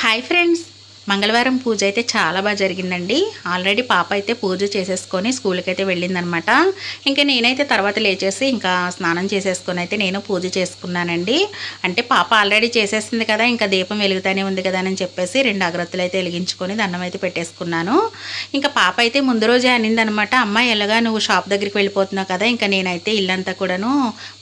Hi friends మంగళవారం పూజ అయితే చాలా బాగా జరిగిందండి. ఆల్రెడీ పాప అయితే పూజ చేసేసుకొని స్కూల్కి అయితే వెళ్ళిందనమాట. ఇంకా నేనైతే తర్వాత లేచేసి ఇంకా స్నానం చేసేసుకొని అయితే నేను పూజ చేసుకున్నానండి. అంటే పాప ఆల్రెడీ చేసేసింది కదా ఇంకా దీపం వెలుగుతానే ఉంది కదా అని చెప్పేసి రెండు అగ్రత్తులు అయితే వెలిగించుకొని దండం అయితే పెట్టేసుకున్నాను. ఇంకా పాప అయితే ముందు రోజే అనిందనమాట అమ్మ ఎలాగా నువ్వు షాప్ దగ్గరికి వెళ్ళిపోతున్నావు కదా ఇంకా నేనైతే ఇల్లంతా కూడాను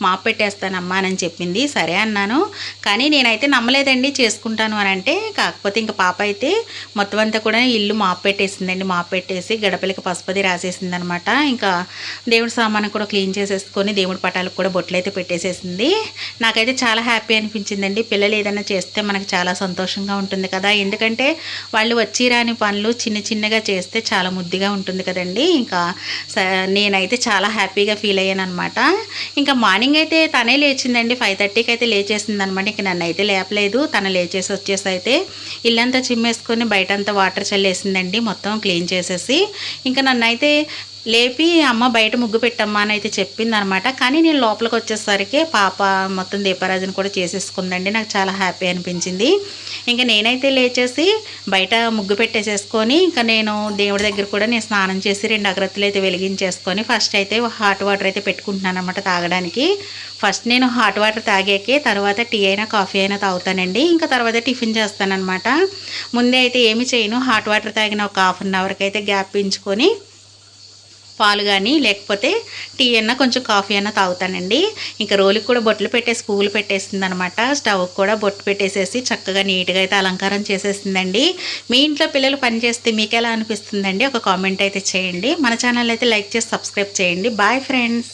మాప్ పెట్టేస్తానమ్మా అని చెప్పింది. సరే అన్నాను. కానీ నేనైతే నమ్మలేదండి చేసుకుంటాను అని అంటే కాకపోతే ఇంకా పాప అయితే మొత్తం అంతా కూడా ఇల్లు మాపెట్టేసిందండి మాపెట్టేసి మాప్ గడపలకి పసుపది రాసేసింది అనమాట ఇంకా దేవుడి సామాను కూడా క్లీన్ చేసేసుకొని దేవుడి పటాలకు కూడా బొట్లు అయితే పెట్టేసేసింది. నాకైతే చాలా హ్యాపీ అనిపించిందండి. పిల్లలు ఏదైనా చేస్తే మనకు చాలా సంతోషంగా ఉంటుంది కదా. ఎందుకంటే వాళ్ళు వచ్చి రాని పనులు చిన్న చిన్నగా చేస్తే చాలా ముద్దిగా ఉంటుంది కదండి. ఇంకా స- నేనైతే చాలా హ్యాపీగా ఫీల్ అయ్యాను అనమాట ఇంకా మార్నింగ్ అయితే తనే లేచిందండి. ఫైవ్ థర్టీకి అయితే లేచేసింది అనమాట ఇంక నన్ను అయితే లేపలేదు. తను లేచేసి వచ్చేసి అయితే ఇల్లంతా చిమ్మేసుకొని చేసుకొని బయట అంతా వాటర్ చల్లేసిందండి మొత్తం క్లీన్ చేసేసి. ఇంకా నన్ను అయితే లేపి అమ్మ బయట ముగ్గు పెట్టమ్మా అని అయితే చెప్పింది అనమాట కానీ నేను లోపలికి వచ్చేసరికి పాప మొత్తం దీపారాజన కూడా చేసేసుకుందండి. నాకు చాలా హ్యాపీ అనిపించింది. ఇంకా నేనైతే లేచేసి బయట ముగ్గు పెట్టేసేసుకొని ఇంకా నేను దేవుడి దగ్గర కూడా నేను స్నానం చేసి రెండు అగ్రత్తలు అయితే వెలిగించేసుకొని ఫస్ట్ అయితే హాట్ వాటర్ అయితే పెట్టుకుంటున్నాను అనమాట తాగడానికి. ఫస్ట్ నేను హాట్ వాటర్ తాగాకే తర్వాత టీ అయినా కాఫీ అయినా తాగుతానండి. ఇంకా తర్వాత టిఫిన్ చేస్తానమాట ముందే అయితే ఏమి చేయను. హాట్ వాటర్ తాగిన ఒక హాఫ్ అన్ అవర్కి అయితే గ్యాప్ పెంచుకొని పాలు కానీ లేకపోతే టీ అన్నా కొంచెం కాఫీ అన్నా తాగుతానండి. ఇంకా రోలుకి కూడా బొట్లు పెట్టేసి పువ్వులు పెట్టేసింది అనమాట స్టవ్ కూడా బొట్టు పెట్టేసేసి చక్కగా నీట్గా అయితే అలంకారం చేసేసిందండి. మీ ఇంట్లో పిల్లలు పనిచేస్తే మీకు ఎలా అనిపిస్తుందండి? ఒక కామెంట్ అయితే చేయండి. మన ఛానల్ అయితే లైక్ చేసి సబ్స్క్రైబ్ చేయండి. Bye friends!